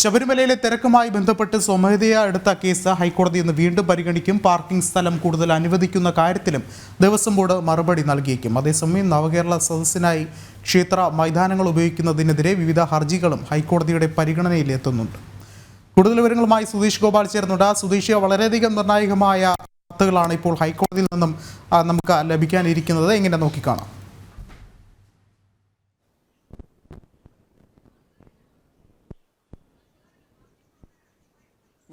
ശബരിമലയിലെ തിരക്കുമായി ബന്ധപ്പെട്ട് സ്വമേധയാ എടുത്ത കേസ് ഹൈക്കോടതി ഇന്ന് വീണ്ടും പരിഗണിക്കും. പാർക്കിംഗ് സ്ഥലം കൂടുതൽ അനുവദിക്കുന്ന കാര്യത്തിലും ദേവസ്വം ബോർഡ് മറുപടി നൽകിയേക്കും. അതേസമയം നവകേരള സദസ്സിനായി ക്ഷേത്ര മൈതാനങ്ങൾ ഉപയോഗിക്കുന്നതിനെതിരെ വിവിധ ഹർജികളും ഹൈക്കോടതിയുടെ പരിഗണനയിൽ എത്തുന്നുണ്ട്. കൂടുതൽ വിവരങ്ങളുമായി സുധീഷ് ഗോപാൽ ചേർന്നുണ്ട് സുധീഷ് വളരെയധികം നിർണായകമായ വാർത്തകളാണ് ഇപ്പോൾ ഹൈക്കോടതിയിൽ നിന്നും നമുക്ക് ലഭിക്കാനിരിക്കുന്നത്. എങ്ങനെ നോക്കിക്കാണാം?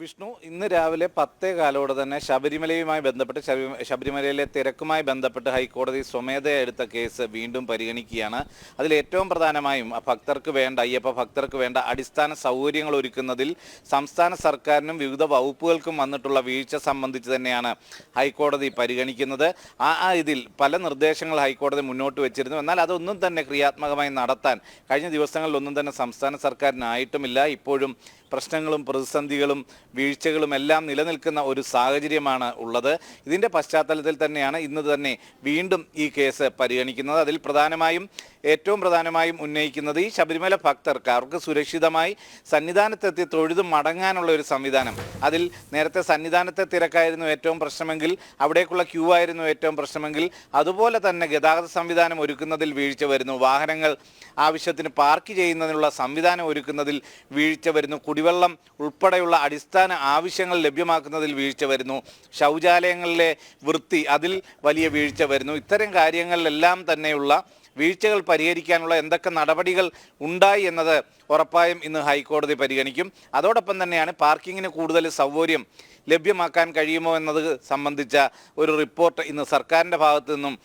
വിഷ്ണു ഇന്ന് രാവിലെ പത്തേ കാലോടെ തന്നെ ശബരിമലയുമായി ബന്ധപ്പെട്ട് ശബരിമലയിലെ തിരക്കുമായി ബന്ധപ്പെട്ട് ഹൈക്കോടതി സ്വമേധയ എടുത്ത കേസ് വീണ്ടും പരിഗണിക്കുകയാണ്. അതിൽ ഏറ്റവും പ്രധാനമായും ഭക്തർക്ക് വേണ്ട അയ്യപ്പ ഭക്തർക്ക് വേണ്ട അടിസ്ഥാന സൗകര്യങ്ങൾ ഒരുക്കുന്നതിൽ സംസ്ഥാന സർക്കാരിനും വിവിധ വകുപ്പുകൾക്കും വന്നിട്ടുള്ള വീഴ്ച സംബന്ധിച്ച് തന്നെയാണ് ഹൈക്കോടതി പരിഗണിക്കുന്നത്. ആ ആ ഇതിൽ പല നിർദ്ദേശങ്ങൾ ഹൈക്കോടതി മുന്നോട്ട് വെച്ചിരുന്നു. എന്നാൽ അതൊന്നും തന്നെ ക്രിയാത്മകമായി നടത്താൻ കഴിഞ്ഞ ദിവസങ്ങളിലൊന്നും തന്നെ സംസ്ഥാന സർക്കാരിനായിട്ടുമില്ല. ഇപ്പോഴും പ്രശ്നങ്ങളും പ്രതിസന്ധികളും വീഴ്ചകളും എല്ലാം നിലനിൽക്കുന്ന ഒരു സാഹചര്യമാണ് ഉള്ളത്. ഇതിന്റെ പശ്ചാത്തലത്തിൽ തന്നെയാണ് ഇന്ന് തന്നെ വീണ്ടും ഈ കേസ് പരിഗണിക്കുന്നത്. അതിൽ പ്രധാനമായും ഏറ്റവും പ്രധാനമായും ഉന്നയിക്കുന്നത് ഈ ശബരിമല ഭക്തർക്ക് അവർക്ക് സുരക്ഷിതമായി സന്നിധാനത്തെത്തി തൊഴുത് മടങ്ങാനുള്ള ഒരു സംവിധാനം. അതിൽ നേരത്തെ സന്നിധാനത്തെ തിരക്കായിരുന്നു ഏറ്റവും പ്രശ്നമെങ്കിൽ അവിടേക്കുള്ള ക്യൂ ആയിരുന്നു ഏറ്റവും പ്രശ്നമെങ്കിൽ അതുപോലെ തന്നെ ഗതാഗത സംവിധാനം ഒരുക്കുന്നതിൽ വീഴ്ച വരുന്നു. വാഹനങ്ങൾ ആവശ്യത്തിന് പാർക്ക് ചെയ്യുന്നതിനുള്ള സംവിധാനം ഒരുക്കുന്നതിൽ വീഴ്ച വരുന്നു. കുടിവെള്ളം ഉൾപ്പെടെയുള്ള അടിസ്ഥാന ആവശ്യങ്ങൾ ലഭ്യമാക്കുന്നതിൽ വീഴ്ച വരുന്നു. ശൗചാലയങ്ങളിലെ വൃത്തി അതിൽ വലിയ വീഴ്ച വരുന്നു. ഇത്തരം കാര്യങ്ങളിലെല്ലാം തന്നെയുള്ള വീഴ്ചകൾ പരിഹരിക്കാനുള്ള എന്തൊക്കെ നടപടികൾ ഉണ്ടായി എന്നത് ഉറപ്പായും ഇന്ന് ഹൈക്കോടതി പരിഗണിക്കും. അതോടൊപ്പം തന്നെയാണ് പാർക്കിങ്ങിന് കൂടുതൽ സൗകര്യം ലഭ്യമാക്കാൻ കഴിയുമോ എന്നത് സംബന്ധിച്ച ഒരു റിപ്പോർട്ട് ഇന്ന് സർക്കാരിന്റെ ഭാഗത്തു നിന്നും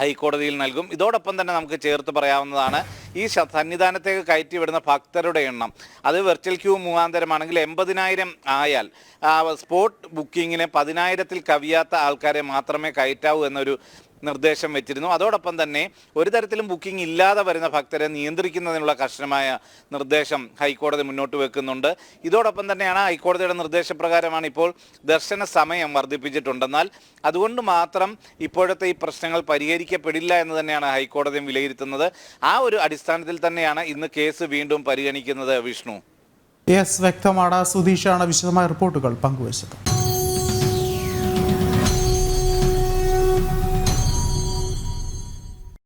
ഹൈക്കോടതിയിൽ നൽകും. ഇതോടൊപ്പം തന്നെ നമുക്ക് ചേർത്ത് പറയാവുന്നതാണ് ഈ സന്നിധാനത്തേക്ക് കയറ്റി വിടുന്ന ഭക്തരുടെ എണ്ണം. അത് വെർച്വൽ ക്യൂ മുഖാന്തരമാണെങ്കിൽ എൺപതിനായിരം ആയാൽ സ്പോട്ട് ബുക്കിങ്ങിന് പതിനായിരത്തിൽ കവിയാത്ത ആൾക്കാരെ മാത്രമേ കയറ്റാവൂ എന്നൊരു നിർദ്ദേശം വെച്ചിരുന്നു. അതോടൊപ്പം തന്നെ ഒരു തരത്തിലും ബുക്കിംഗ് ഇല്ലാതെ വരുന്ന ഭക്തരെ നിയന്ത്രിക്കുന്നതിനുള്ള കർശനമായ നിർദ്ദേശം ഹൈക്കോടതി മുന്നോട്ട് വെക്കുന്നുണ്ട്. ഇതോടൊപ്പം തന്നെയാണ് ഹൈക്കോടതിയുടെ നിർദ്ദേശപ്രകാരമാണ് ഇപ്പോൾ ദർശന സമയം വർദ്ധിപ്പിച്ചിട്ടുണ്ടെന്നാൽ അതുകൊണ്ട് മാത്രം ഇപ്പോഴത്തെ ഈ പ്രശ്നങ്ങൾ പരിഹരിക്കപ്പെടില്ല എന്ന് തന്നെയാണ് ഹൈക്കോടതിയും വിലയിരുത്തുന്നത്. ആ ഒരു അടിസ്ഥാനത്തിൽ തന്നെയാണ് ഇന്ന് കേസ് വീണ്ടും പരിഗണിക്കുന്നത് വിഷ്ണു. യെസ് വ്യക്തമാണ്. സുധീഷാണ് വിശദമായ റിപ്പോർട്ടുകൾ പങ്കുവച്ചത്.